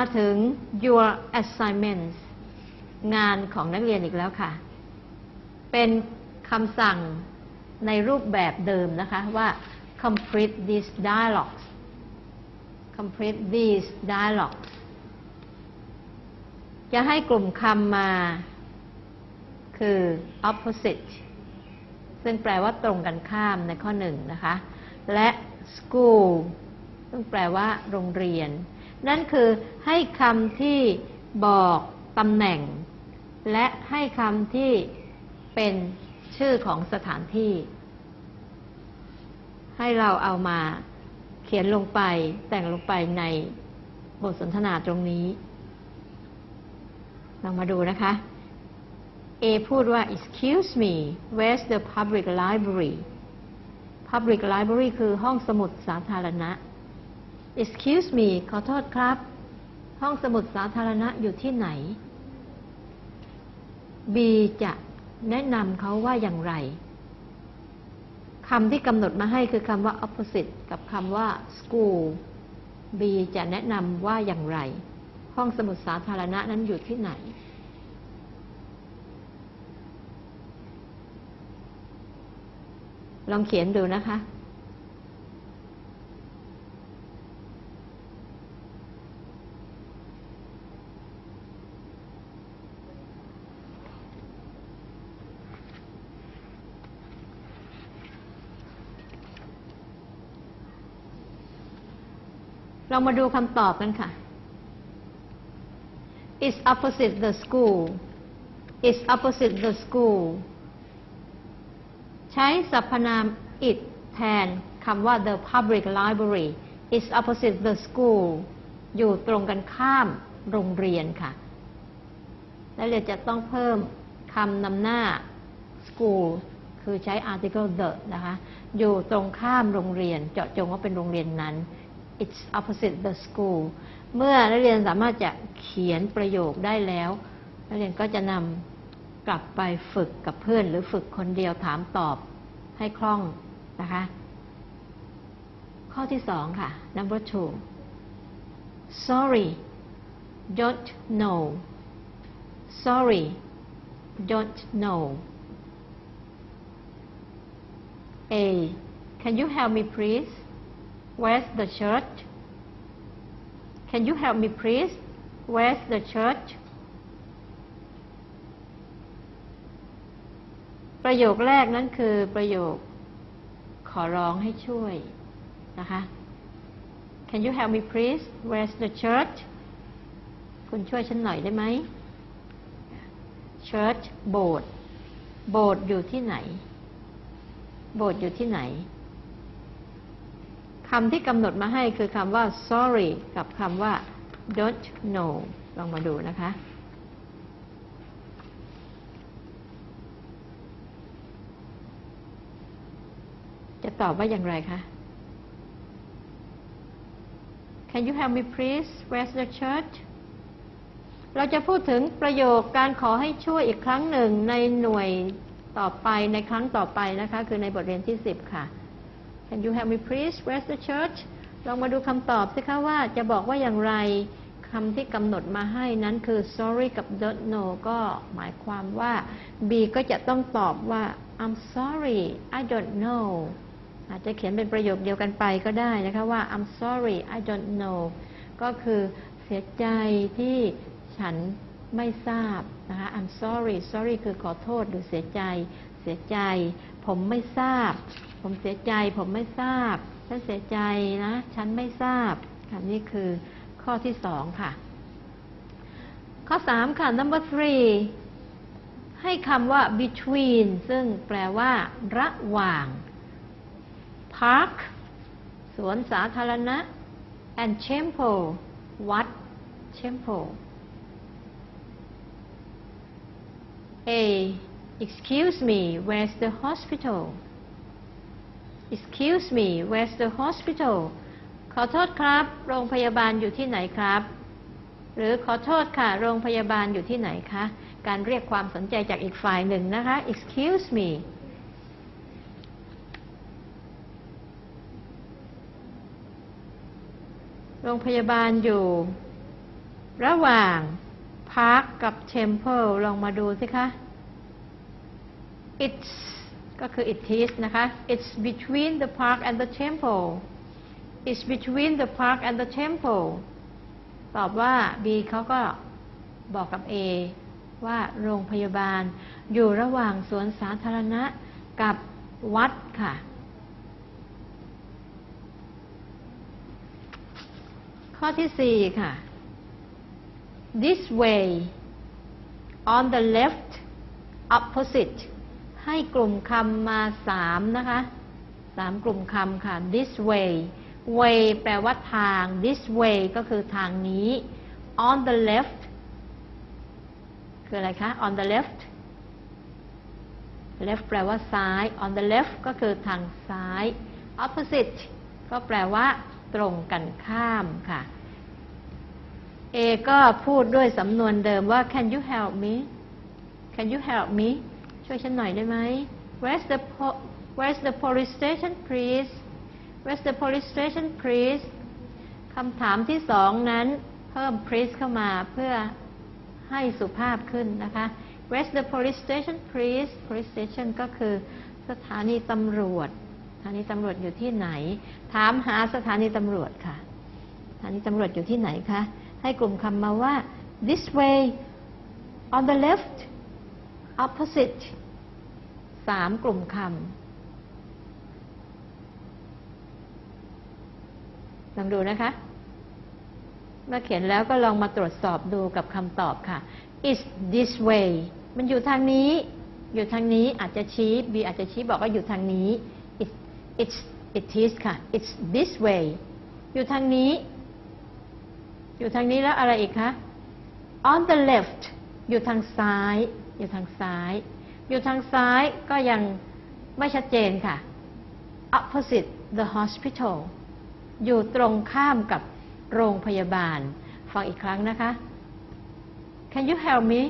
มาถึง your assignments งานของนักเรียนอีกแล้วค่ะ เป็นคำสั่งในรูปแบบเดิมนะคะว่า complete these dialogues complete these dialogues จะให้กลุ่มคำมาคือ opposite ซึ่งแปลว่าตรงกันข้ามในข้อหนึ่งนะคะ และ school ซึ่งแปลว่าโรงเรียน นั่นคือให้คำที่บอกตำแหน่ง และให้คำที่เป็นชื่อของสถานที่ ให้เราเอามาเขียนลงไปแต่งลงไปในบทสนทนาตรงนี้ลองมาดูนะคะ A พูดว่า excuse me where's the public library public library คือห้องสมุดสาธารณะ excuse me ขอโทษครับ ห้องสมุดสาธารณะอยู่ที่ไหน B จะแนะนำเขาว่าอย่างไรคำที่กำหนดมาให้คือคำว่า opposite กับคำว่า school B จะแนะนำว่าอย่างไร ห้องสมุดสาธารณะนั้นอยู่ที่ไหน ลองเขียนดูนะคะ มาดูคำตอบกันค่ะ is opposite the school is opposite the school ใช้สรรพนาม it แทนคำว่า the public library is opposite the school อยู่ตรงกันข้ามโรงเรียนค่ะ และเรียนจะต้องเพิ่มคำนำหน้า school คือใช้ article the นะคะ อยู่ตรงข้ามโรงเรียน เจาะจงว่าเป็นโรงเรียนนั้น it's opposite the school เมื่อนักเรียนสามารถจะเขียนประโยคได้แล้ว นักเรียนก็จะนำกลับไปฝึกกับเพื่อน หรือฝึกคนเดียวถามตอบให้คล่องนะคะ ข้อที่สองค่ะ number two sorry don't know sorry don't know A can you help me please where's the church can you help me please where's the church ประโยคแรกนั้นคือประโยคขอร้องให้ช่วยนะคะ Can you help me please Where's the church คุณช่วยฉันหน่อยได้ไหม Church โบสถ์โบสถ์อยู่ที่ไหน โบสถ์อยู่ที่ไหน คำที่กำหนดมาให้คือคำว่า sorry กับคำว่า don't know ลองมาดูนะคะ จะตอบว่าอย่างไรคะ Can you help me please Where's the church เราจะพูดถึงประโยคการขอให้ช่วยอีกครั้งหนึ่งในหน่วยต่อไปในครั้งต่อไปนะคะ คือในบทเรียนที่ 10 ค่ะ Can you help me please Where's the church ลองมาดูคำตอบสิคะว่าจะบอกว่าอย่างไรคำที่กำหนดมาให้นั้นคือ sorry กับ don't know ก็หมายความว่า B ก็จะต้องตอบว่า I'm sorry I don't know อาจจะเขียนเป็นประโยคเดียวกันไปก็ได้นะคะว่า I'm sorry I don't know ก็คือเสียใจที่ฉันไม่ทราบนะคะ I'm sorry sorry คือขอโทษหรือเสียใจ เสียใจ ผมไม่ทราบ ผมเสียใจ ผมไม่ทราบ ฉันเสียใจนะ ฉันไม่ทราบค่ะนี่คือข้อที่สองค่ะ ข้อสามค่ะ number three ให้คำว่า between ซึ่งแปลว่า ระหว่าง park สวนสาธารณะ and temple วัด temple A excuse me where's the hospital excuse me where's the hospital ขอโทษครับ โรงพยาบาลอยู่ที่ไหนครับ หรือขอโทษค่ะ โรงพยาบาลอยู่ที่ไหนคะ การเรียกความสนใจจากอีกฝ่ายหนึ่งนะคะ excuse me โรงพยาบาลอยู่ ระหว่าง park กับ temple ลองมาดูสิคะ it's ก็คือ it is นะคะ it's between the park and the temple it's between the park and the temple ตอบว่า B เขาก็บอกกับ A ว่าโรงพยาบาลอยู่ระหว่างสวนสาธารณะกับวัดค่ะ ข้อที่ 4 ค่ะ this way on the left opposite ให้กลุ่มคำมาสามนะคะสามกลุ่มคำค่ะ this way way แปลว่าทาง this way ก็คือทางนี้ on the left คืออะไรคะ on the left left แปลว่าซ้าย on the left ก็คือทางซ้าย opposite ก็แปลว่า ตรงกันข้ามค่ะ A ก็พูดด้วยสำนวนเดิมว่า can you help me can you help me ช่วยฉันหน่อยได้ไหม where's the where's the police station please where's the police station please คำถามที่สองนั้นเพิ่ม please เข้ามาเพื่อให้สุภาพขึ้นนะคะ where's the police station please police station ก็คือสถานีตำรวจ สถานีตำรวจอยู่ที่ไหน ถามหาสถานีตำรวจค่ะ สถานีตำรวจอยู่ที่ไหนคะ ให้กลุ่มคำมาว่า this way on the left opposite สามกลุ่มคำลองดูนะคะ เมื่อเขียนแล้วก็ลองมาตรวจสอบดูกับคำตอบค่ะ is this way มันอยู่ทางนี้ อยู่ทางนี้อาจจะชี้ B อาจจะชี้บอกว่าอยู่ทางนี้ it's it's it is ค่ะ it's this way อยู่ทางนี้ อยู่ทางนี้แล้วอะไรอีกคะ on the left อยู่ทางซ้าย อยู่ทางซ้าย อยู่ทางซ้ายก็ยังไม่ชัดเจนค่ะ opposite the hospital อยู่ตรงข้ามกับโรงพยาบาล ฟังอีกครั้งนะคะ Can you help me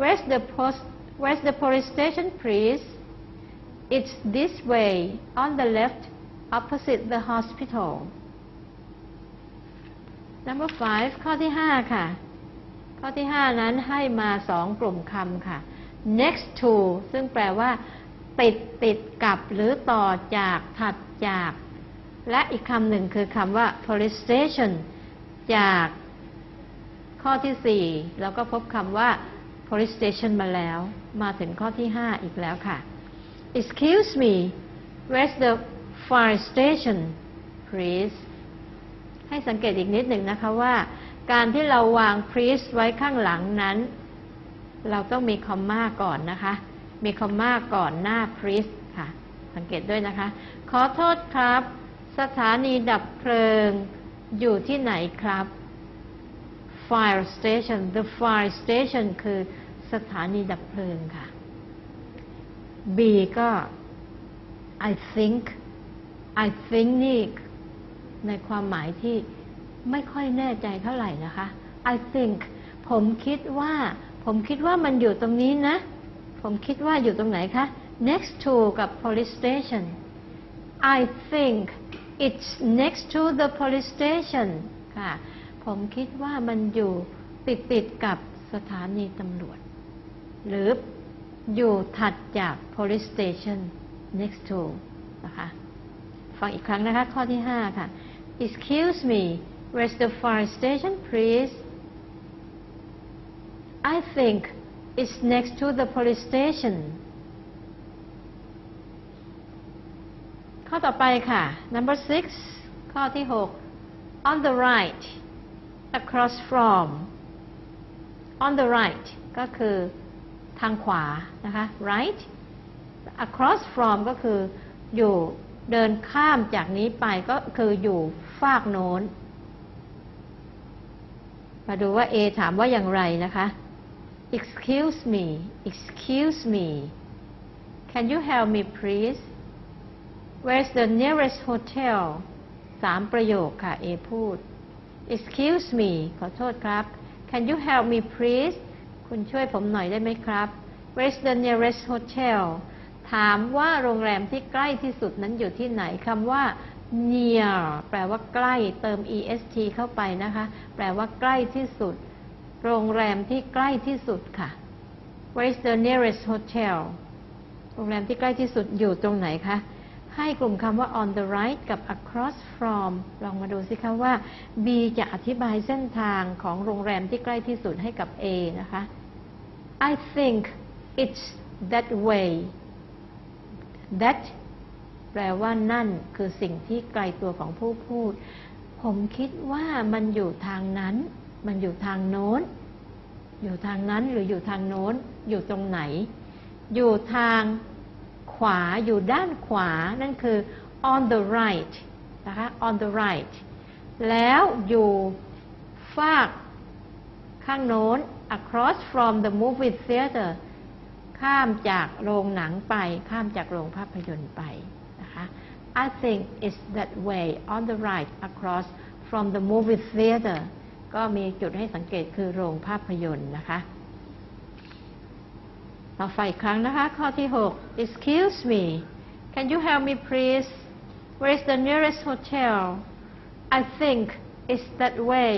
Where's the post Where's the police station please It's this way on the left opposite the hospital Number five ข้อที่ 5 ค่ะ ข้อที่ 5 นั้นให้มาสองกลุ่มคำค่ะ next to ซึ่งแปลว่า ติดติดกับหรือต่อจากถัดจาก และอีกคำหนึ่งคือคำว่า police station จากข้อที่ 4 แล้วก็พบคำว่า police station มาแล้ว มาถึงข้อที่ 5 อีกแล้วค่ะ excuse me where's the fire station please ให้สังเกตอีกนิดหนึ่งนะคะว่า การที่เราวาง please ไว้ข้างหลังนั้น เราต้องมีคอมมาก่อนนะคะ มีคอมมาก่อนหน้า please ค่ะ สังเกตด้วยนะคะ ขอโทษครับ สถานีดับเพลิงอยู่ที่ไหนครับ fire station the fire station คือสถานีดับเพลิงค่ะ B ก็ I think I think นี่ในความหมายที่ไม่ค่อยแน่ใจเท่าไหร่นะคะ I think ผมคิดว่า ผมคิดว่ามันอยู่ตรงนี้นะ ผมคิดว่าอยู่ตรงไหนคะ next to กับ police station I think it's next to the police station ค่ะ ผมคิดว่ามันอยู่ติดติดกับสถานีตำรวจ หรืออยู่ถัดจาก police station next to นะคะ ฟังอีกครั้งนะคะ ข้อที่ 5 ค่ะ Excuse me where's the fire station please I think it's next to the police station ข้อต่อไปค่ะ number six ข้อที่ 6 on the right across from on the right ก็คือทางขวานะคะ right across from ก็คืออยู่เดินข้ามจากนี้ไปก็คืออยู่ฝากโน้น มาดูว่า A ถามว่าอย่างไรนะคะ excuse me excuse me can you help me please where's the nearest hotel สามประโยคค่ะ A พูด excuse me ขอโทษครับ can you help me please คุณช่วยผมหน่อยได้ไหมครับ where's the nearest hotel ถามว่าโรงแรมที่ใกล้ที่สุดนั้นอยู่ที่ไหนคำว่า near แปลว่าใกล้ เติม est เข้าไปนะคะ แปลว่าใกล้ที่สุด โรงแรมที่ใกล้ที่สุดค่ะ Where is the nearest hotel โรงแรมที่ใกล้ที่สุดอยู่ตรงไหนคะ ให้กลุ่มคำว่า on the right กับ across from ลองมาดูสิคะว่า B จะอธิบายเส้นทางของโรงแรมที่ใกล้ที่สุดให้กับ A นะคะ I think it's that way that แปลว่านั่นคือสิ่งที่ไกลตัวของผู้พูด ผมคิดว่ามันอยู่ทางนั้น มันอยู่ทางโน้น อยู่ทางนั้นหรืออยู่ทางโน้น อยู่ตรงไหน อยู่ทางขวา อยู่ด้านขวา นั่นคือ on the right นะคะ on the right แล้วอยู่ฝากข้างโน้น across from the movie theater ข้ามจากโรงหนังไป ข้ามจากโรงภาพยนตร์ไปนะคะ I think it's that way on the right across from the movie theater ก็มีจุดให้สังเกตคือโรงภาพยนตร์นะคะ ต่อไปอีกครั้งนะคะ ข้อที่ 6 Excuse me can you help me please where is the nearest hotel I think it's that way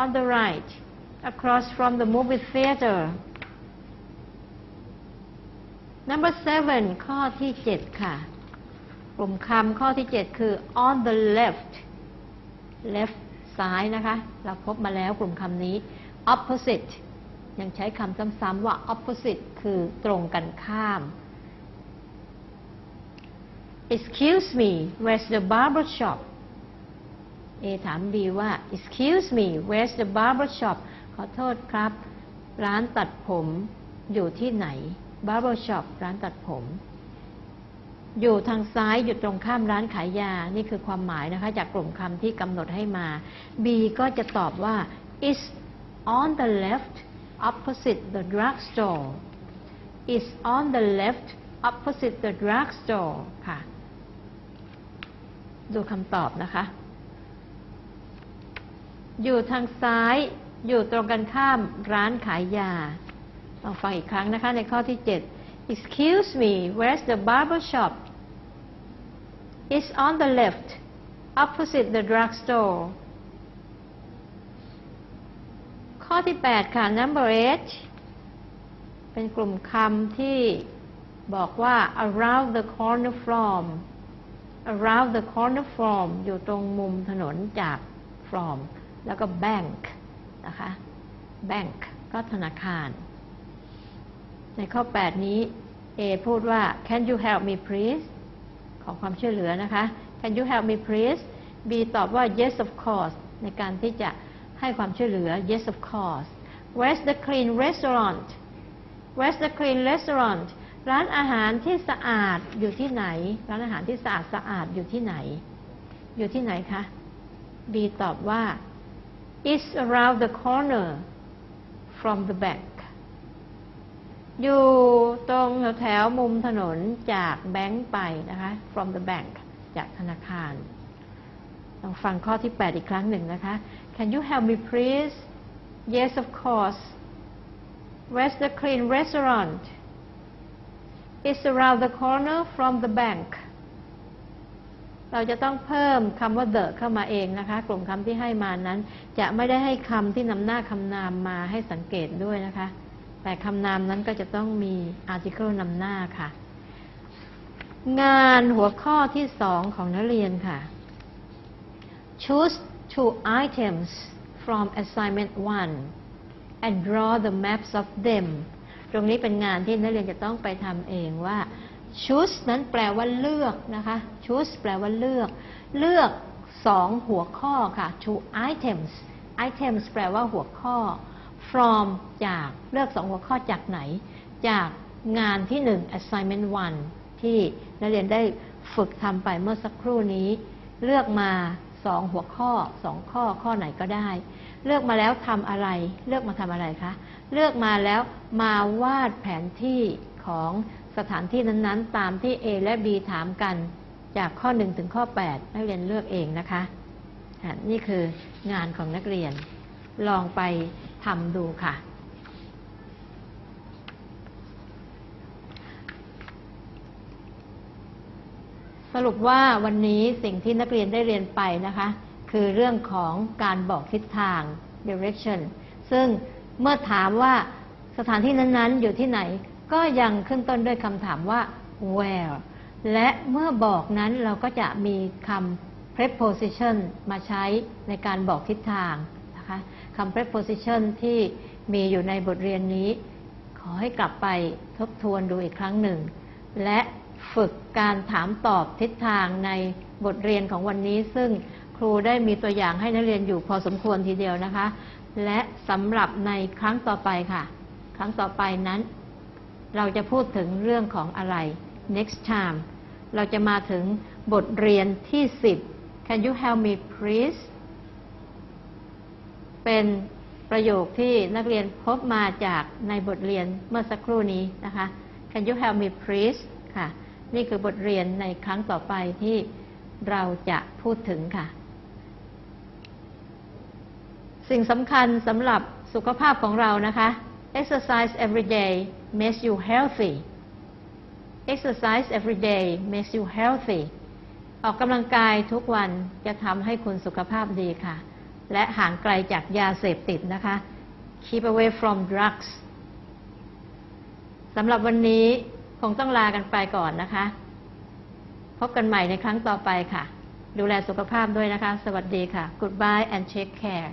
on the right across from the movie theater number seven ข้อที่ 7 ค่ะ กลุ่มคำข้อที่ 7 คือ on the left left ซ้ายนะคะ เราพบมาแล้วกลุ่มคำนี้ opposite ยังใช้คำซ้ำๆว่า opposite คือตรงกันข้าม excuse me where's the barber shop A ถาม B ว่า excuse me where's the barber shop ขอโทษครับ ร้านตัดผมอยู่ที่ไหน barber shop ร้านตัดผม อยู่ทางซ้ายอยู่ตรงข้ามร้านขายยา นี่คือความหมายนะคะ จากกลุ่มคำที่กำหนดให้มา B ก็จะตอบว่า is on the left opposite the drugstore is on the left opposite the drugstore ค่ะ ดูคำตอบนะคะ อยู่ทางซ้ายอยู่ตรงกันข้ามร้านขายยาลองฟังอีกครั้งนะคะในข้อที่ 7 Excuse me where's the barber shop It's on the left opposite the drugstore ข้อที่ 8 ค่ะ number 8 เป็นกลุ่มคำที่บอกว่า around the corner from around the corner from อยู่ตรงมุมถนนจาก from แล้วก็ bank นะคะ bank ก็ธนาคาร ในข้อ 8 นี้ A พูดว่า can you help me please ขอความช่วยเหลือนะคะ can you help me please B ตอบว่า yes of course ในการที่จะให้ความช่วยเหลือ yes of course where's the clean restaurant where's the clean restaurant ร้านอาหารที่สะอาดอยู่ที่ไหน ร้านอาหารที่สะอาดสะอาดอยู่ที่ไหน อยู่ที่ไหนคะ B ตอบว่า it's around the corner from the bank อยู่ตรงแถวๆมุมถนนจากแบงก์ไปนะคะ from the bank จากธนาคารลองฟังข้อที่ 8 อีกครั้งหนึ่งนะคะ Can you help me please Yes of course Where's the clean restaurant It's around the corner from the bank เราจะต้องเพิ่มคำว่า the เข้ามาเองนะคะ กลุ่มคำที่ให้มานั้น จะไม่ได้ให้คำที่นำหน้าคำนามมาให้สังเกตด้วยนะคะ แต่คำนามนั้นก็จะต้องมี article นำหน้าค่ะ งานหัวข้อที่สองของนักเรียนค่ะ choose two items from assignment 1 and draw the maps of them ตรงนี้เป็นงานที่นักเรียนจะต้องไปทำเองว่า choose นั้นแปลว่าเลือกนะคะ choose แปลว่าเลือก เลือกสองหัวข้อค่ะ two items items แปลว่าหัวข้อ from จากเลือกสองหัวข้อจากไหน จากงานที่หนึ่ง assignment 1 ที่นักเรียนได้ฝึกทำไปเมื่อสักครู่นี้ เลือกมาสองหัวข้อสองข้อข้อไหนก็ได้ เลือกมาแล้วทำอะไร เลือกมาทำอะไรคะ เลือกมาแล้วมาวาดแผนที่ของสถานที่นั้นๆ ตามที่ A และ B ถามกัน จากข้อ 1 ถึงข้อ 8 นักเรียนเลือกเองนะคะอะนี่คืองานของนักเรียน ลองไป ทำดูค่ะ สรุปว่าวันนี้สิ่งที่นักเรียนได้เรียนไปนะคะ คือเรื่องของการบอกทิศทาง direction ซึ่งเมื่อถามว่าสถานที่นั้นๆ อยู่ที่ไหน ก็ยังขึ้นต้นด้วยคำถามว่า where และเมื่อบอกนั้นเราก็จะมีคำ preposition มาใช้ในการบอกทิศทาง นะคะคำ preposition ที่มีอยู่ในบทเรียนนี้ ขอให้กลับไปทบทวนดูอีกครั้งหนึ่ง และฝึกการถามตอบทิศทางในบทเรียนของวันนี้ ซึ่งครูได้มีตัวอย่างให้นักเรียนอยู่พอสมควรทีเดียวนะคะ และสำหรับในครั้งต่อไปค่ะ ครั้งต่อไปนั้น เราจะพูดถึงเรื่องของอะไร next time เราจะมาถึงบทเรียนที่ 10 Can you help me please เป็นประโยคที่นักเรียนพบมาจากในบทเรียนเมื่อสักครู่นี้นะคะ Can you help me please ค่ะ นี่คือบทเรียนในครั้งต่อไปที่เราจะพูดถึงค่ะ สิ่งสำคัญสำหรับสุขภาพของเรานะคะ exercise every day makes you healthy exercise every day makes you healthy ออกกำลังกายทุกวันจะทำให้คุณสุขภาพดีค่ะ และห่างไกลจากยาเสพติดนะคะ keep away from drugs สำหรับวันนี้คงต้องลากันไปก่อนนะคะ พบกันใหม่ในครั้งต่อไปค่ะ ดูแลสุขภาพด้วยนะคะ สวัสดีค่ะ goodbye and take care